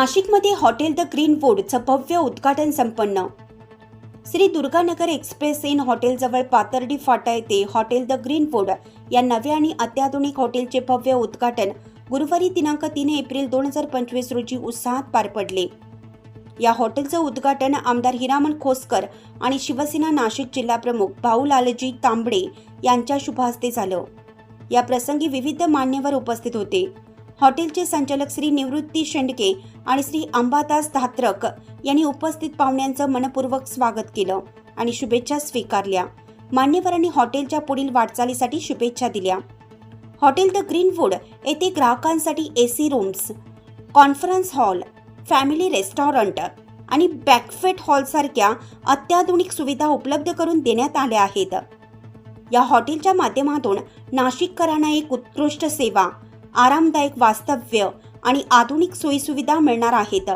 नाशिकमध्ये hotel the green भव्य उद्घाटन संपन्न. श्री दुर्गानगर एक्सप्रेस इन हॉटेलजवळ पातर्डी फाटा येथे हॉटेल द ग्रीन या नव्या आणि अत्याधुनिक हॉटेलचे भव्य उद्घाटन गुरुवारी दिनांक तीन एप्रिल दोन हजार पंचवीस रोजी उत्साहात पार पडले. या हॉटेलचं उद्घाटन आमदार हिरामण खोसकर आणि शिवसेना नाशिक जिल्हाप्रमुख भाऊ लालजी तांबडे यांच्या शुभहस्ते झालं. या प्रसंगी विविध मान्यवर उपस्थित होते. हॉटेलचे संचालक श्री निवृत्ती शेंडके आणि श्री अंबादास धात्रक यांनी उपस्थित पाहुण्यांचं मनपूर्वक स्वागत केलं आणि शुभेच्छा स्वीकारल्या. मान्यवरांनी हॉटेलच्या पुढील वाटचालीसाठी शुभेच्छा दिल्या. हॉटेल द ग्रीनवूड येथे ग्राहकांसाठी A C rooms conference hall family restaurant आणि बॅकफेट हॉलसारख्या अत्याधुनिक सुविधा उपलब्ध करून देण्यात आल्या आहेत. या हॉटेलच्या माध्यमातून नाशिककरांना एक उत्कृष्ट सेवा आरामदायक वास्तव्य आणि आधुनिक सोयीसुविधा मिळणार आहेत.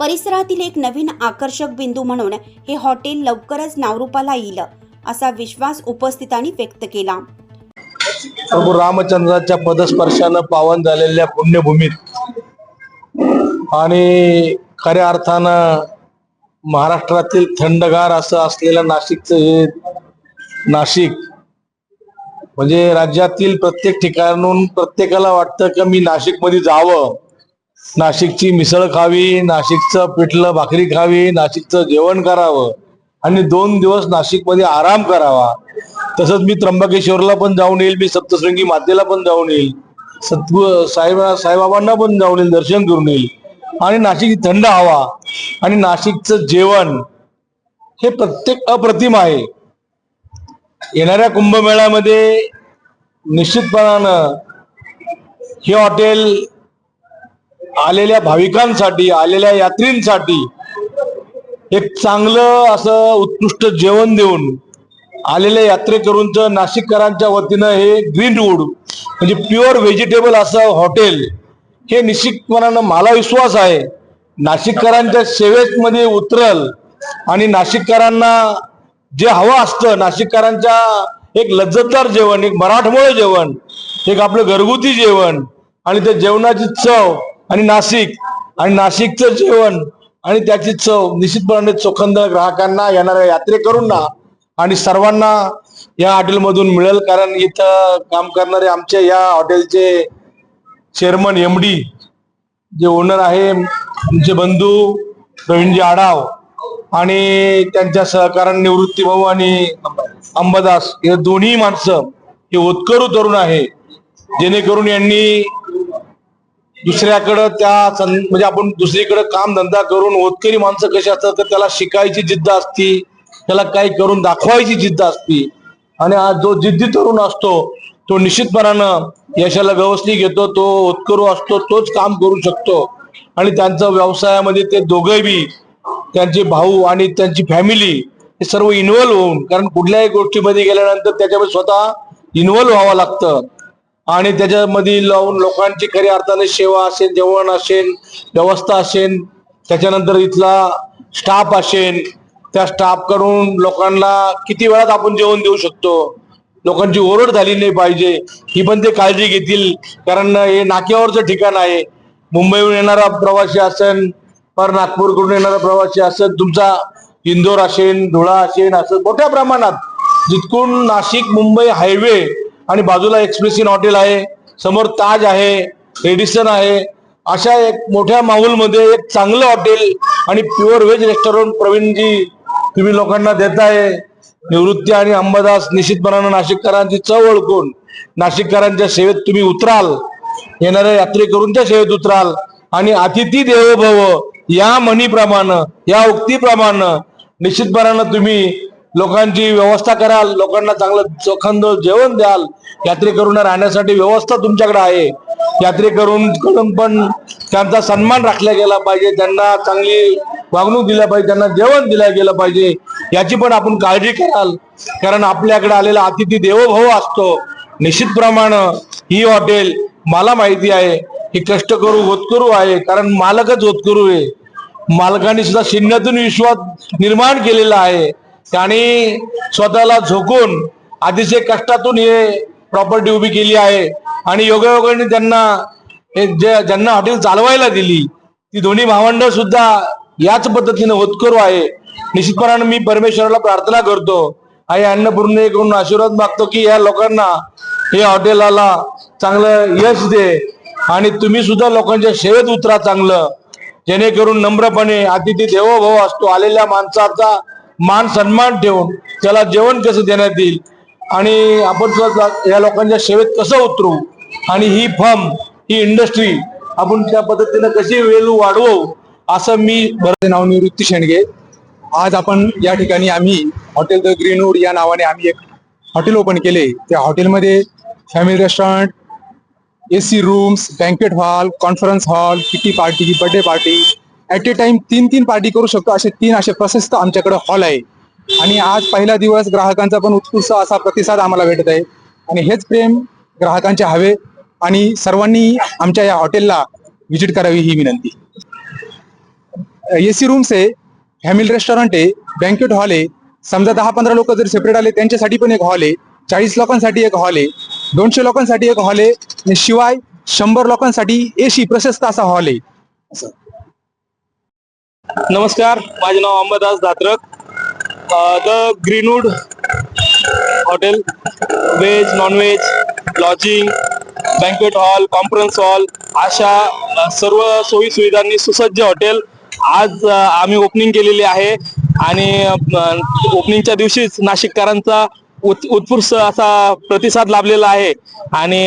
परिसरातील एक नवीन आकर्षक बिंदू म्हणून हे हॉटेल लवकरच नावरूपाला येईल असा विश्वास उपस्थितांनी व्यक्त केला. प्रभू रामचंद्राच्या पदस्पर्शानं पावन झालेल्या पुण्यभूमीत आणि खऱ्या अर्थानं महाराष्ट्रातील थंडगार असं असलेलं नाशिकचं हे नाशिक म्हणजे राज्यातील प्रत्येक ठिकाणून प्रत्येकाला वाटतं की मी नाशिकमध्ये जावं. नाशिकची मिसळ खावी नाशिकचं पिठलं भाकरी खावी नाशिकचं जेवण करावं. आणि दोन दिवस नाशिकमध्ये आराम करावा. तसंच मी त्र्यंबकेश्वरला पण जाऊन येईल मी सप्तशृंगी मातेला पण जाऊन येईल. सद्गु साईबा साईबाबांना पण जाऊन येईल दर्शन करून येईल. आणि नाशिकची थंड हवा आणि नाशिकचं जेवण हे प्रत्येक अप्रतिम आहे. येणाऱ्या कुंभमेळ्यामध्ये निश्चितपणानं हे हॉटेल आलेल्या भाविकांसाठी आलेल्या यात्रींसाठी एक चांगलं असं उत्कृष्ट जेवण देऊन आलेल्या यात्रेकरूंचं नाशिककरांच्या वतीनं हे ग्रीनवूड म्हणजे प्युअर व्हेजिटेबल असं हॉटेल हे निश्चितपणानं मला विश्वास आहे. नाशिककरांच्या सेवेमध्ये उतरल आणि नाशिककरांना जे हवं असतं नाशिककरांच्या एक लज्जतदार जेवण एक मराठमोळं जेवण एक आपलं घरगुती जेवण आणि त्या जेवणाची चव आणि नाशिक आणि नाशिकचं जेवण आणि त्याची चव निश्चितपणाने चोखंद ग्राहकांना येणाऱ्या यात्रेकरूंना आणि सर्वांना या हॉटेलमधून मिळेल. कारण इथं काम करणारे आमचे या हॉटेलचे चेअरमन एम डी जे ओनर आहे आमचे बंधू प्रवीणजी आढाव आणि त्यांच्या सहकारण निवृत्ती भाऊ आणि अंबादास हे दोन्ही माणसं हे उत्करू तरुण आहे. जेणेकरून यांनी दुसऱ्याकडं त्या म्हणजे आपण दुसरीकडे काम धंदा करून होतकरी माणसं कशी असतात तर त्याला शिकायची जिद्द असती त्याला काही करून दाखवायची जिद्द असती. आणि आज जो जिद्दी तरुण असतो तो निश्चितपणानं यशाला व्यवस्थित घेतो तो होतकरू असतो तोच काम करू शकतो. आणि त्यांचा व्यवसायामध्ये ते दोघे बी त्यांचे भाऊ आणि त्यांची फॅमिली हे सर्व इन्व्हॉल्व होऊन कारण कुठल्याही गोष्टीमध्ये गेल्यानंतर त्याच्यामध्ये स्वतः इन्व्हॉल्व व्हावं लागतं. आणि त्याच्यामध्ये लावून लोकांची खऱ्या अर्थाने सेवा असेल जेवण असेल व्यवस्था असेल त्याच्यानंतर इथला स्टाफ असेल त्या स्टाफ करून लोकांना किती वेळात आपण जेवण देऊ शकतो? लोकांची ओरड झाली नाही पाहिजे. ही पण ते काळजी घेतील कारण हे नाक्यावरचं ठिकाण आहे. मुंबईहून येणारा प्रवासी असेल पर नागपूरकडून येणारा प्रवासी असत तुमचा इंदोर असेल धुळा असेल असं मोठ्या प्रमाणात जितकून नाशिक मुंबई हायवे आणि बाजूला एक्सप्रेस इन हॉटेल आहे समोर ताज आहे रेडिसन आहे अशा एक मोठ्या माहोलमध्ये एक चांगलं हॉटेल आणि प्युअर व्हेज रेस्टॉरंट प्रवीणजी तुम्ही लोकांना देताय. निवृत्ती आणि अंबादास निश्चितपणानं नाशिककरांची चव ओळखून नाशिककरांच्या सेवेत तुम्ही उतराल. येणाऱ्या यात्रेकरूंच्या सेवेत उतराल. आणि अतिथी देवो भव या म्हणीप्रमाणे या उक्तीप्रमाणे निश्चितपणानं तुम्ही लोकांची व्यवस्था कराल लोकांना चांगलं चोखंद जेवण द्याल यात्रेकरूंना राहण्यासाठी व्यवस्था तुमच्याकडे आहे. यात्रेकरूंकडून पण त्यांचा सन्मान राखला गेला पाहिजे त्यांना चांगली वागणूक दिल्या पाहिजे त्यांना जेवण दिलं गेलं पाहिजे याची पण आपण काळजी कराल. कारण आपल्याकडे आलेला अतिथी देवभाव असतो. निश्चितप्रमाणे ही हॉटेल मला माहिती आहे ही कष्टकरू होतकरू आहे कारण मालकच होतकरू आहे. मालकांनी सुद्धा शून्यातून विश्वास निर्माण केलेला आहे. त्याने स्वतःला झोकून अतिशय कष्टातून हे प्रॉपर्टी उभी केली आहे. आणि योगायोगाने त्यांना हे जे ज्यांना हॉटेल चालवायला दिली ती दोन्ही भावंड सुद्धा याच पद्धतीने होतकरू आहे. निश्चितपणाने मी परमेश्वराला प्रार्थना करतो. आई अन्नपूर्णेकडून आशीर्वाद मागतो की या लोकांना हे हॉटेलाला चांगलं यश दे. आणि तुम्ही सुद्धा लोकांच्या सेवेत उतरा चांगलं. जेणेकरून नम्रपणे अतिथी देवोभव असतो आलेल्या माणसाचा मान सन्मान ठेवून त्याला जेवण कसं देण्यात येईल? आणि आपण सुद्धा या लोकांच्या सेवेत कसं उतरू? आणि ही फर्म ही इंडस्ट्री आपण त्या पद्धतीने कशी वेलू वाढवू? असं मी माझे नाव निवृत्ती शेंडगे. आज आपण या ठिकाणी आम्ही हॉटेल द ग्रीनवूड या नावाने आम्ही एक हॉटेल ओपन केले. त्या हॉटेलमध्ये family restaurant AC rooms banquet hall conference hall kitty party birthday party at a time तीन तीन पार्टी करू शकतो असे तीन असे प्रशस्त आमच्याकडे हॉल आहे. आणि आज पहिला दिवस ग्राहकांचा पण उत्कृष्ट असा प्रतिसाद आम्हाला भेटत आहे. आणि हेच प्रेम ग्राहकांचे हवे आणि सर्वांनी आमच्या या हॉटेलला व्हिजिट करावी ही विनंती. एसी रूम्स आहे फॅमिली रेस्टॉरंट आहे बँकेट हॉल आहे. समजा दहा पंधरा लोक जर सेपरेट आले त्यांच्यासाठी पण एक हॉल आहे. चाळीस लोकांसाठी एक हॉल आहे. दोनशे लोकांसाठी एक हॉल आहे. आणि शिवाय शंभर लोकांसाठी एसी प्रशस्त असा हॉल आहे. असं नमस्कार माझे नाव Ambadas Datrak. The Greenwood hotel veg non veg lodging banquet hall conference hall अशा अ, सर्व सोयी सुविधांनी सुसज्ज हॉटेल आज अ, आम्ही ओपनिंग केलेली आहे. आणि ओपनिंगच्या दिवशीच नाशिककरांचा उत्कृष्ट असा प्रतिसाद लाभलेला आहे. आणि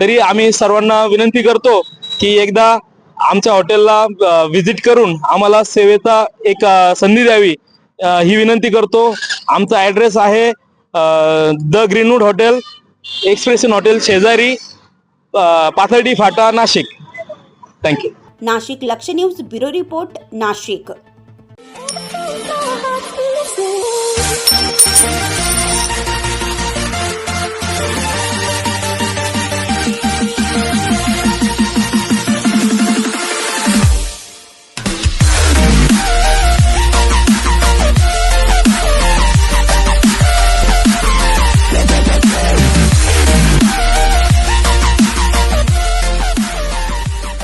तरी आम्ही सर्वांना विनंती करतो की एकदा आमच्या हॉटेलला व्हिजिट करून आम्हाला सेवेचा एक संधी द्यावी. ही विनंती करतो. आमचा ॲड्रेस आहे the Greenwood hotel expression hotel शेजारी पाथर्डी फाटा नाशिक. थँक्यू नाशिक लक्ष न्यूज ब्युरो रिपोर्ट नाशिक.